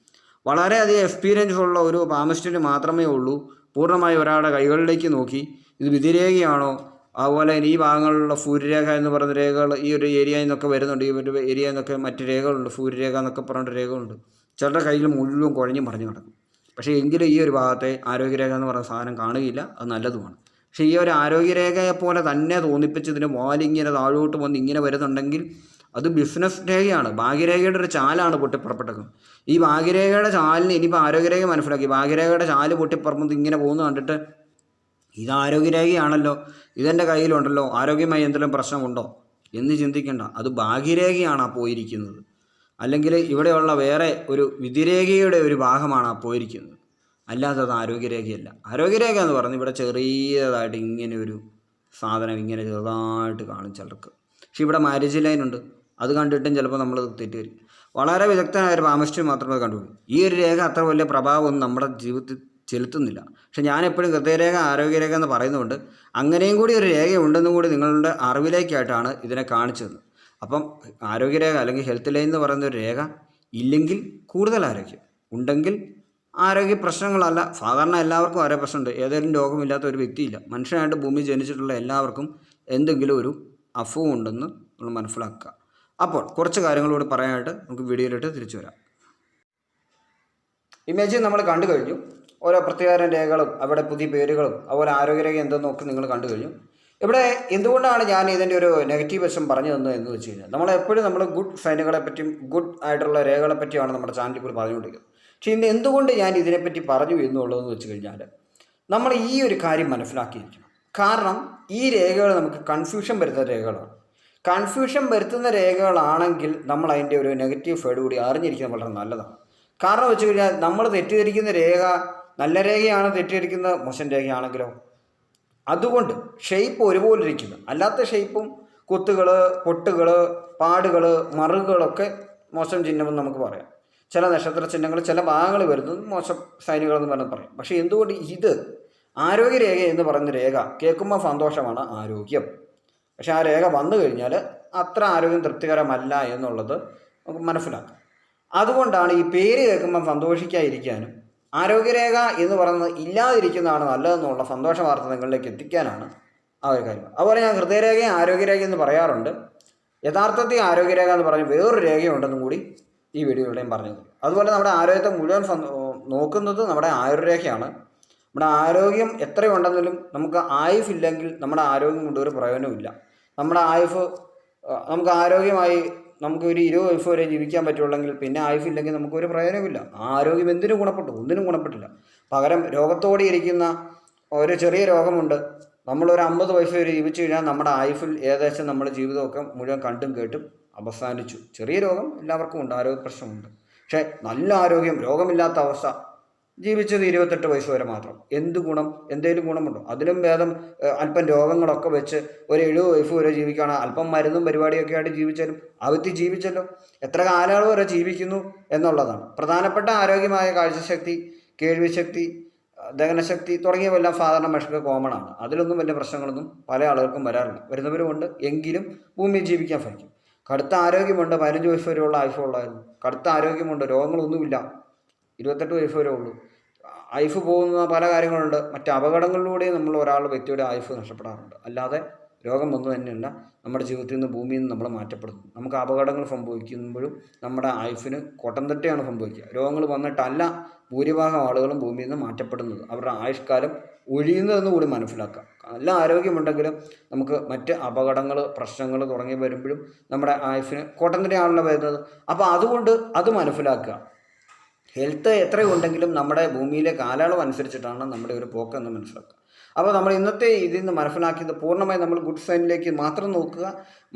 [SPEAKER 1] വളരെയധികം എക്സ്പീരിയൻസ് ഉള്ള ഒരു പാമിസ്റ്റിന് മാത്രമേ ഉള്ളൂ. പൂർണമായി ഒരാളുടെ കൈകളിലേക്ക് നോക്കി ഇത് വിധിരേഖയാണോ? അതുപോലെ ഈ ഭാഗങ്ങളിലുള്ള സൂര്യരേഖ എന്ന് പറയുന്ന രേഖകൾ ഈ ഒരു ഏരിയയിൽ നിന്നൊക്കെ വരുന്നുണ്ട്. ഈ ഒരു ഏരിയയിൽ നിന്നൊക്കെ മറ്റ് രേഖകളുണ്ട്. സൂര്യരേഖ എന്നൊക്കെ പറഞ്ഞിട്ട് രേഖകളുണ്ട്. ചിലരുടെ കയ്യിൽ മുഴുവൻ കുഴഞ്ഞു മറിഞ്ഞു കിടക്കും. പക്ഷേ എങ്കിലും ഈ ഒരു ഭാഗത്തെ ആരോഗ്യരേഖ എന്ന് പറയുന്ന സാധനം കാണുകയില്ല. അത് നല്ലതുമാണ്. പക്ഷേ ഈ ഒരു ആരോഗ്യരേഖയെ പോലെ തന്നെ തോന്നിപ്പിച്ചതിന് വാലിങ്ങനെ താഴോട്ട് വന്ന് ഇങ്ങനെ വരുന്നുണ്ടെങ്കിൽ അത് ബിസിനസ് രേഖയാണ്. ഭാഗ്യരേഖയുടെ ഒരു ചാലാണ് പൊട്ടിപ്പുറപ്പെട്ടത്. ഈ ഭാഗ്യരേഖയുടെ ചാലിന് ഇനിയിപ്പോൾ ആരോഗ്യരേഖ മനസ്സിലാക്കി. ഭാഗ്യരേഖയുടെ ചാൽ പൊട്ടിപ്പുറമ്പത് ഇങ്ങനെ പോകുന്നു കണ്ടിട്ട് ഇത് ആരോഗ്യരേഖയാണല്ലോ. ഇതെന്റെ കയ്യിലുണ്ടല്ലോ. ആരോഗ്യമായി എന്തെങ്കിലും പ്രശ്നമുണ്ടോ? എന്ന് ചിന്തിക്കേണ്ട. അത് ഭാഗ്യരേഖയാണ് ആ പോയിരിക്കുന്നത്. അല്ലെങ്കിൽ ഇവിടെയുള്ള വേറെ ഒരു വിധിരേഖയുടെ ഒരു ഭാഗമാണ് പോയിരിക്കുന്നത്. അല്ലാതെ അത് ആരോഗ്യരേഖയല്ല. ആരോഗ്യരേഖ എന്ന് പറഞ്ഞ് ഇവിടെ ചെറിയതായിട്ട് ഇങ്ങനെ ഒരു സാധനം ഇങ്ങനെ ചെറുതായിട്ട് കാണും ചിലർക്ക്. പക്ഷെ ഇവിടെ മാരേജ് ലൈൻ ഉണ്ട്. അത് കണ്ടിട്ടും ചിലപ്പോൾ നമ്മൾ തെറ്റുവരും വളരെ വിദഗ്ധനായ ഒരു പാമിസ്റ്റ് മാത്രമേ കണ്ടുള്ളൂ ഈ ഒരു രേഖ അത്ര വലിയ പ്രഭാവമൊന്നും നമ്മുടെ ജീവിതത്തിൽ ചെലുത്തുന്നില്ല. പക്ഷെ ഞാൻ എപ്പോഴും ഹൃദയരേഖ ആരോഗ്യരേഖ എന്ന് പറയുന്നുണ്ട് അങ്ങനെയും കൂടി ഒരു രേഖ ഉണ്ടെന്നും കൂടി നിങ്ങളുടെ അറിവിലേക്കായിട്ടാണ് ഇതിനെ കാണിച്ചത്. അപ്പം ആരോഗ്യരേഖ അല്ലെങ്കിൽ ഹെൽത്ത് ലൈൻ എന്ന് പറയുന്ന ഒരു രേഖ ഇല്ലെങ്കിൽ കൂടുതൽ ആരോഗ്യം. ഉണ്ടെങ്കിൽ ആരോഗ്യ പ്രശ്നങ്ങളല്ല. സാധാരണ എല്ലാവർക്കും ആരോഗ്യ പ്രശ്നമുണ്ട്. ഏതെങ്കിലും രോഗമില്ലാത്ത ഒരു വ്യക്തിയില്ല. മനുഷ്യനായിട്ട് ഭൂമി ജനിച്ചിട്ടുള്ള എല്ലാവർക്കും എന്തെങ്കിലും ഒരു അഫവും ഉണ്ടെന്ന് നമ്മൾ മനസ്സിലാക്കുക. അപ്പോൾ കുറച്ച് കാര്യങ്ങളോട് പറയാനായിട്ട് നമുക്ക് വീഡിയോയിലിട്ട് തിരിച്ചു വരാം. ഇമേജ് നമ്മൾ കണ്ടു കഴിഞ്ഞു. ഓരോ പ്രത്യേക രേഖകളും അവിടെ പുതിയ പേരുകളും അതുപോലെ ആരോഗ്യരേഖ എന്തെന്നൊക്കെ നിങ്ങൾ കണ്ടു കഴിഞ്ഞു. ഇവിടെ എന്തുകൊണ്ടാണ് ഞാൻ ഇതിന്റെ ഒരു നെഗറ്റീവ് വശം പറഞ്ഞു തന്നത് എന്ന് വെച്ച് കഴിഞ്ഞാൽ നമ്മൾ എപ്പോഴും നമ്മൾ ഗുഡ് സൈനുകളെ പറ്റിയും ഗുഡ് ആയിട്ടുള്ള രേഖകളെ പറ്റിയാണ് നമ്മുടെ ചാനലിൽ കൂടി പറഞ്ഞുകൊണ്ടിരിക്കുന്നത്. പക്ഷേ ഇന്ന് എന്തുകൊണ്ട് ഞാൻ ഇതിനെപ്പറ്റി പറഞ്ഞു എന്നുള്ളതെന്ന് വെച്ച് കഴിഞ്ഞാൽ നമ്മൾ ഈ ഒരു കാര്യം മനസ്സിലാക്കിയിരിക്കണം. കാരണം ഈ രേഖകൾ നമുക്ക് കൺഫ്യൂഷൻ വരുത്തുന്ന രേഖകളാണ്. കൺഫ്യൂഷൻ വരുത്തുന്ന രേഖകളാണെങ്കിൽ നമ്മൾ അതിന്റെ ഒരു നെഗറ്റീവ് ഫേഡ് കൂടി അറിഞ്ഞിരിക്കുന്നത് വളരെ നല്ലതാണ്. കാരണം വെച്ച് കഴിഞ്ഞാൽ നമ്മൾ തെറ്റിദ്ധരിക്കുന്ന രേഖ നല്ല രേഖയാണ് തെറ്റിദ്ധരിക്കുന്ന മോശം രേഖയാണെങ്കിലോ അതുകൊണ്ട് ഷേപ്പ് ഒരുപോലെ ഇരിക്കുന്നു അല്ലാത്ത ഷേപ്പും കുത്തുകൾ പൊട്ടുകൾ പാടുകൾ മറുകളൊക്കെ മോശം ചിഹ്നമെന്ന് നമുക്ക് പറയാം. ചില നക്ഷത്ര ചിഹ്നങ്ങൾ ചില ഭാഗങ്ങൾ വരുന്നത് മോശം സൈനുകളെന്ന് പറഞ്ഞ് പറയാം. പക്ഷേ എന്തുകൊണ്ട് ഇത് ആരോഗ്യരേഖ എന്ന് പറയുന്ന രേഖ കേൾക്കുമ്പോൾ സന്തോഷമാണ് ആരോഗ്യം. പക്ഷെ ആ രേഖ വന്നു കഴിഞ്ഞാൽ അത്ര ആരോഗ്യം തൃപ്തികരമല്ല എന്നുള്ളത് നമുക്ക് മനസ്സിലാക്കാം. അതുകൊണ്ടാണ് ഈ പേര് കേൾക്കുമ്പോൾ സന്തോഷിക്കാതിരിക്കാനും ആരോഗ്യരേഖ എന്ന് പറയുന്നത് ഇല്ലാതിരിക്കുന്നതാണ് നല്ലതെന്നുള്ള സന്തോഷ വാർത്ത നിങ്ങളിലേക്ക് എത്തിക്കാനാണ് ആ ഒരു കാര്യം. അതുപോലെ ഞാൻ ഹൃദയരേഖയും ആരോഗ്യരേഖ എന്ന് പറയാറുണ്ട്. യഥാർത്ഥത്തിൽ ആരോഗ്യരേഖ എന്ന് പറഞ്ഞ് വേറൊരു രേഖയുണ്ടെന്നും കൂടി ഈ വീഡിയോയിലൂടെയും പറഞ്ഞു അതുപോലെ നമ്മുടെ ആരോഗ്യത്തെ മുഴുവൻ നോക്കുന്നത് നമ്മുടെ ആയുർരേഖയാണ്. നമ്മുടെ ആരോഗ്യം എത്രയുണ്ടെങ്കിലും നമുക്ക് ആയുഫ് ഇല്ലെങ്കിൽ നമ്മുടെ ആരോഗ്യം കൊണ്ടൊരു ഒരു പ്രയോജനമില്ല നമ്മുടെ ആയുഫ് നമുക്ക് ആരോഗ്യമായി നമുക്ക് ഒരു ഇരുപത് വയസ്സ് വരെ ജീവിക്കാൻ പറ്റുള്ളെങ്കിൽ പിന്നെ ആയുസ് ഇല്ലെങ്കിൽ നമുക്ക് ഒരു പ്രയോജനമില്ല ആരോഗ്യം എന്തിനും ഗുണപ്പെട്ടു? ഒന്നിനും ഗുണപ്പെട്ടില്ല. പകരം രോഗത്തോടെ ഇരിക്കുന്ന ഒരു ചെറിയ രോഗമുണ്ട്. നമ്മളൊരു അമ്പത് വയസ്സ് വരെ ജീവിച്ചു കഴിഞ്ഞാൽ നമ്മുടെ ആയുസിൽ ഏകദേശം നമ്മുടെ ജീവിതമൊക്കെ മുഴുവൻ കണ്ടും കേട്ടും അവസാനിച്ചു. ചെറിയ രോഗം എല്ലാവർക്കും ഉണ്ട്. ആരോഗ്യ പ്രശ്നമുണ്ട്. പക്ഷേ നല്ല ആരോഗ്യം രോഗമില്ലാത്ത അവസ്ഥ ജീവിച്ചത് ഇരുപത്തെട്ട് വയസ്സ് വരെ മാത്രം. എന്ത് ഗുണം? എന്തെങ്കിലും ഗുണമുണ്ടോ? അതിലും ഭേദം അല്പം രോഗങ്ങളൊക്കെ വെച്ച് ഒരു എഴുപത് വയസ്സ് വരെ ജീവിക്കുകയാണ് അല്പം മരുന്നും പരിപാടിയൊക്കെ ആയിട്ട് ജീവിച്ചാലും ആ ജീവിച്ചല്ലോ. എത്ര കാലയളവ് വരെ ജീവിക്കുന്നു എന്നുള്ളതാണ്. പ്രധാനപ്പെട്ട ആരോഗ്യമായ കാഴ്ചശക്തി കേൾവിശക്തി ദഹനശക്തി തുടങ്ങിയവെല്ലാം സാധാരണ മനുഷ്യർക്ക് കോമൺ ആണ്. അതിലൊന്നും വലിയ പ്രശ്നങ്ങളൊന്നും പല ആളുകൾക്കും വരാറില്ല. വരുന്നവരുമുണ്ട്. എങ്കിലും ഭൂമിയിൽ ജീവിക്കാൻ സാധിക്കും. കടുത്ത ആരോഗ്യമുണ്ട് പതിനഞ്ച് വയസ്സ് വരെയുള്ള ആയുസുള്ളതായിരുന്നു കടുത്ത ആരോഗ്യമുണ്ട്. രോഗങ്ങളൊന്നുമില്ല. ഇരുപത്തെട്ട് വയസ്സ് വരെ ഉള്ളൂ. ആയുസ് പോകുന്ന പല കാര്യങ്ങളുണ്ട്. മറ്റ് അപകടങ്ങളിലൂടെയും നമ്മൾ ഒരാൾ വ്യക്തിയുടെ ആയുഫ് നഷ്ടപ്പെടാറുണ്ട്. അല്ലാതെ രോഗം വന്നു തന്നെയല്ല നമ്മുടെ ജീവിതത്തിൽ നിന്ന് ഭൂമിയിൽ നിന്ന് നമ്മൾ മാറ്റപ്പെടുന്നു. നമുക്ക് അപകടങ്ങൾ സംഭവിക്കുമ്പോഴും നമ്മുടെ ആയുഫിന് കോട്ടം തട്ടിയാണ് സംഭവിക്കുക. രോഗങ്ങൾ വന്നിട്ടല്ല ഭൂരിഭാഗം ആളുകളും ഭൂമിയിൽ നിന്ന് മാറ്റപ്പെടുന്നത്. അവരുടെ ആയുഷ്കാലം ഒഴിയുന്നതെന്ന് കൂടി മനസ്സിലാക്കുക. നല്ല ആരോഗ്യമുണ്ടെങ്കിലും നമുക്ക് മറ്റ് അപകടങ്ങൾ പ്രശ്നങ്ങൾ തുടങ്ങി വരുമ്പോഴും നമ്മുടെ ആയുസിന് കോട്ടം തട്ടിയാണല്ലോ വരുന്നത്. അപ്പോൾ അതുകൊണ്ട് അത് മനസ്സിലാക്കുക. ഹെൽത്ത് എത്രയുണ്ടെങ്കിലും നമ്മുടെ ഭൂമിയിലെ കാലയളവ് അനുസരിച്ചിട്ടാണ് നമ്മുടെ ഒരു പോക്കെന്ന് മനസ്സിലാക്കുക. അപ്പോൾ നമ്മൾ ഇന്നത്തെ ഇതിൽ നിന്ന് മനസ്സിലാക്കിയത് പൂർണമായി നമ്മൾ ഗുഡ് ഫൈനിലേക്ക് മാത്രം നോക്കുക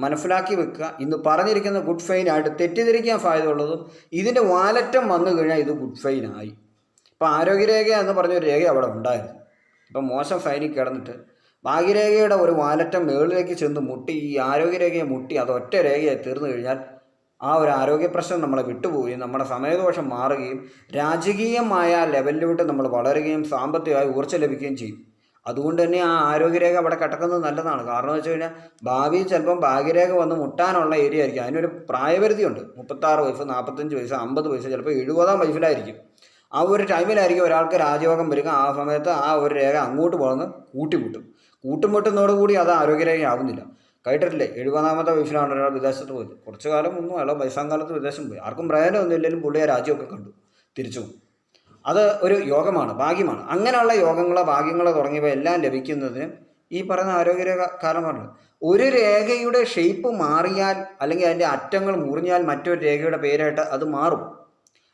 [SPEAKER 1] മനസ്സിലാക്കി വെക്കുക. ഇന്ന് പറഞ്ഞിരിക്കുന്ന ഗുഡ് ഫൈനായിട്ട് തെറ്റിദ്ധരിക്കാൻ സാധ്യതയുള്ളതും ഇതിന്റെ വാലറ്റം വന്നു കഴിഞ്ഞാൽ ഇത് ഗുഡ് ഫൈനായി ഇപ്പോൾ ആരോഗ്യരേഖ എന്ന് പറഞ്ഞൊരു രേഖ അവിടെ ഉണ്ടായിരുന്നു. ഇപ്പം മോശം ഫൈനിൽ കിടന്നിട്ട് ഭാഗ്യരേഖയുടെ ഒരു വാലറ്റം മേളിലേക്ക് ചെന്ന് മുട്ടി ഈ ആരോഗ്യരേഖയെ മുട്ടി അത് ഒറ്റ രേഖയായി തീർന്നു കഴിഞ്ഞാൽ ആ ഒരു ആരോഗ്യ പ്രശ്നം നമ്മളെ വിട്ടുപോവുകയും നമ്മുടെ സമയദോഷം മാറുകയും രാജകീയമായ ലെവലിലോട്ട് നമ്മൾ വളരുകയും സാമ്പത്തികമായി ഊർജം ലഭിക്കുകയും ചെയ്യും. അതുകൊണ്ട് തന്നെ ആ ആരോഗ്യരേഖ അവിടെ കിടക്കുന്നത് നല്ലതാണ്. കാരണം വെച്ച് കഴിഞ്ഞാൽ ഭാവിയിൽ ചിലപ്പം ഭാഗ്യരേഖ വന്ന് മുട്ടാനുള്ള ഏരിയ ആയിരിക്കും. അതിനൊരു പ്രായപരിധിയുണ്ട്. മുപ്പത്താറ് വയസ്സ് നാൽപ്പത്തഞ്ച് വയസ്സ് അമ്പത് വയസ്സ് ചിലപ്പോൾ എഴുപതാം വയസ്സിലായിരിക്കും. ആ ഒരു ടൈമിലായിരിക്കും ഒരാൾക്ക് രാജയോഗം വരിക. ആ സമയത്ത് ആ ഒരു രേഖ അങ്ങോട്ട് പോകുന്ന കൂട്ടിമുട്ടും. കൂട്ടിമുട്ടുന്നതോടുകൂടി അത് ആരോഗ്യരേഖ ആവുന്നില്ല കേട്ടിട്ടില്ലേ എഴുപതാമത്തെ വയസ്സിലാണ് ഒരാൾ വിദേശത്ത് പോയത്. കുറച്ചു കാലം ഒന്നും അയാൾ വയസ്സാം കാലത്ത് വിദേശം പോയി. ആർക്കും പ്രയോജനമൊന്നും ഇല്ലെങ്കിലും പുള്ളിയെ രാജ്യമൊക്കെ കണ്ടു തിരിച്ചു അത് ഒരു യോഗമാണ് ഭാഗ്യമാണ്. അങ്ങനെയുള്ള യോഗങ്ങളോ ഭാഗ്യങ്ങളോ തുടങ്ങിയവ എല്ലാം ലഭിക്കുന്നതിന് ഈ പറയുന്ന ആരോഗ്യരേഖ കാരണമാണ് ഒരു രേഖയുടെ ഷേപ്പ് മാറിയാൽ അല്ലെങ്കിൽ അതിന്റെ അറ്റങ്ങൾ മുറിഞ്ഞാൽ മറ്റൊരു രേഖയുടെ പേരായിട്ട് അത് മാറും.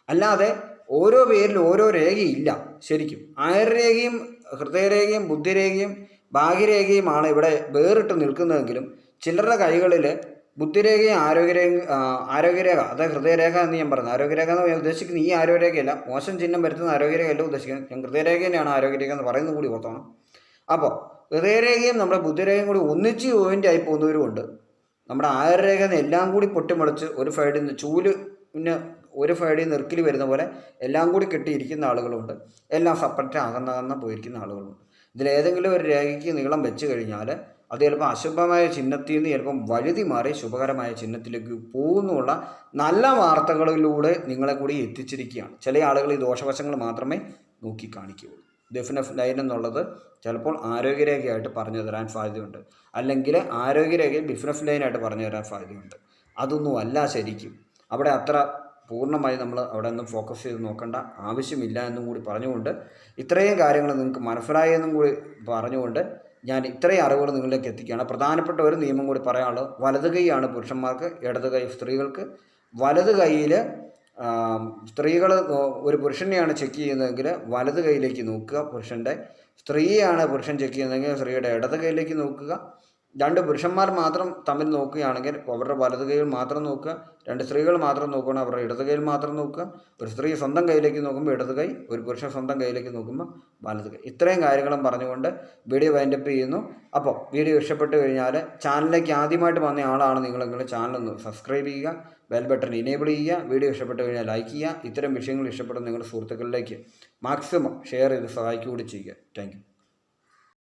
[SPEAKER 1] അല്ലാതെ ഓരോ പേരിൽ ഓരോ രേഖയില്ല ശരിക്കും. ആയുർരേഖയും ഹൃദയരേഖയും ബുദ്ധിരേഖയും ഭാഗ്യരേഖയുമാണ് ഇവിടെ വേറിട്ട് നിൽക്കുന്നതെങ്കിലും ചിലരുടെ കൈകളിൽ ബുദ്ധിരേഖയും ആരോഗ്യരേഖ ആരോഗ്യരേഖ അതായത് ഹൃദയരേഖ എന്ന് ഞാൻ പറഞ്ഞു ആരോഗ്യരേഖ എന്ന് ഞാൻ ഉദ്ദേശിക്കുന്നത് ഈ ആരോഗ്യരേഖയല്ല. മോശം ചിഹ്നം വരുത്തുന്ന ആരോഗ്യരേഖയല്ല ഉദ്ദേശിക്കുന്നത്. ഞാൻ ഹൃദയരേഖ തന്നെയാണ് ആരോഗ്യരേഖ എന്ന് പറയുന്നത് കൂടി ഓർത്തോണം. അപ്പോൾ ഹൃദയരേഖയും നമ്മുടെ ബുദ്ധിരേഖയും കൂടി ഒന്നിച്ച് ജോയിന്റ് ആയി പോകുന്നവരുമുണ്ട്. നമ്മുടെ ആയുർരേഖ എല്ലാം കൂടി പൊട്ടിമുളച്ച് ഒരു സൈഡിൽ നിന്ന് ചൂൽ പിന്നെ ഒരു സൈഡിൽ നിന്ന് വരുന്ന പോലെ എല്ലാം കൂടി കെട്ടിയിരിക്കുന്ന ആളുകളുണ്ട്. എല്ലാം സെപ്പറേറ്റ് അകന്ന അകന്ന പോയിരിക്കുന്ന ആളുകളുണ്ട്. ഇതിലേതെങ്കിലും ഒരു രേഖയ്ക്ക് നീളം വെച്ച് കഴിഞ്ഞാൽ അത് ചിലപ്പോൾ അശുഭമായ ചിഹ്നത്തിൽ നിന്ന് ചിലപ്പം വഴുതി മാറി ശുഭകരമായ ചിഹ്നത്തിലേക്ക് പോകുന്നുള്ള നല്ല വാർത്തകളിലൂടെ നിങ്ങളെ കൂടി എത്തിച്ചിരിക്കുകയാണ്. ചില ആളുകൾ ഈ ദോഷവശങ്ങൾ മാത്രമേ നോക്കി കാണിക്കുകയുള്ളൂ ഡെഫിനഫ് ലൈൻ എന്നുള്ളത് ചിലപ്പോൾ ആരോഗ്യരേഖയായിട്ട് പറഞ്ഞു തരാൻ സാധ്യതയുണ്ട്. അല്ലെങ്കിൽ ആരോഗ്യരേഖയിൽ ഡിഫിനഫ് ലൈനായിട്ട് പറഞ്ഞു തരാൻ സാധ്യതയുണ്ട്. അതൊന്നും അല്ല ശരിക്കും. അവിടെ അത്ര പൂർണമായി നമ്മൾ അവിടെ ഒന്നും ഫോക്കസ് ചെയ്ത് നോക്കേണ്ട ആവശ്യമില്ല എന്നും കൂടി പറഞ്ഞുകൊണ്ട് ഇത്രയും കാര്യങ്ങൾ നിങ്ങൾക്ക് മനസ്സിലായി എന്നും കൂടി പറഞ്ഞുകൊണ്ട് ഞാൻ ഇത്രയും അറിവുകൾ നിങ്ങളിലേക്ക് എത്തിക്കുകയാണ്. പ്രധാനപ്പെട്ട ഒരു നിയമം കൂടി പറയാനുള്ളത് വലത് കൈയാണ് പുരുഷന്മാർക്ക് ഇടത് കൈ സ്ത്രീകൾക്ക്. വലത് കൈയിൽ സ്ത്രീകൾ ഒരു പുരുഷനെയാണ് ചെക്ക് ചെയ്യുന്നതെങ്കിൽ വലത് കൈയിലേക്ക് നോക്കുക പുരുഷന്റെ. സ്ത്രീയാണ് പുരുഷൻ ചെക്ക് ചെയ്യുന്നതെങ്കിൽ സ്ത്രീയുടെ ഇടത് കൈയിലേക്ക് നോക്കുക. രണ്ട് പുരുഷന്മാർ മാത്രം തമ്മിൽ നോക്കുകയാണെങ്കിൽ അവരുടെ വലത് കൈയിൽ മാത്രം നോക്കുക രണ്ട് സ്ത്രീകൾ മാത്രം നോക്കുകയാണ് അവരുടെ ഇടത് കൈയിൽ മാത്രം നോക്കുക. ഒരു സ്ത്രീ സ്വന്തം കൈയിലേക്ക് നോക്കുമ്പോൾ ഇടത് കൈ ഒരു പുരുഷൻ സ്വന്തം കൈയിലേക്ക് നോക്കുമ്പോൾ വലത് കൈ. ഇത്രയും കാര്യങ്ങളും പറഞ്ഞുകൊണ്ട് വീഡിയോ വൈൻഡപ്പ് ചെയ്യുന്നു. അപ്പോൾ വീഡിയോ ഇഷ്ടപ്പെട്ട് കഴിഞ്ഞാൽ ചാനലിലേക്ക് ആദ്യമായിട്ട് വന്ന ആളാണ് നിങ്ങളെങ്കിൽ ചാനലൊന്ന് സബ്സ്ക്രൈബ് ചെയ്യുക ബെൽ ബട്ടൺ ഇനേബിൾ ചെയ്യുക വീഡിയോ ഇഷ്ടപ്പെട്ട് കഴിഞ്ഞാൽ ലൈക്ക് ചെയ്യുക. ഇത്തരം വിഷയങ്ങൾ ഇഷ്ടപ്പെടുന്ന നിങ്ങളുടെ സുഹൃത്തുക്കളിലേക്ക് മാക്സിമം ഷെയർ ചെയ്ത് സഹായിക്കുക കൂടി ചെയ്യുക. താങ്ക്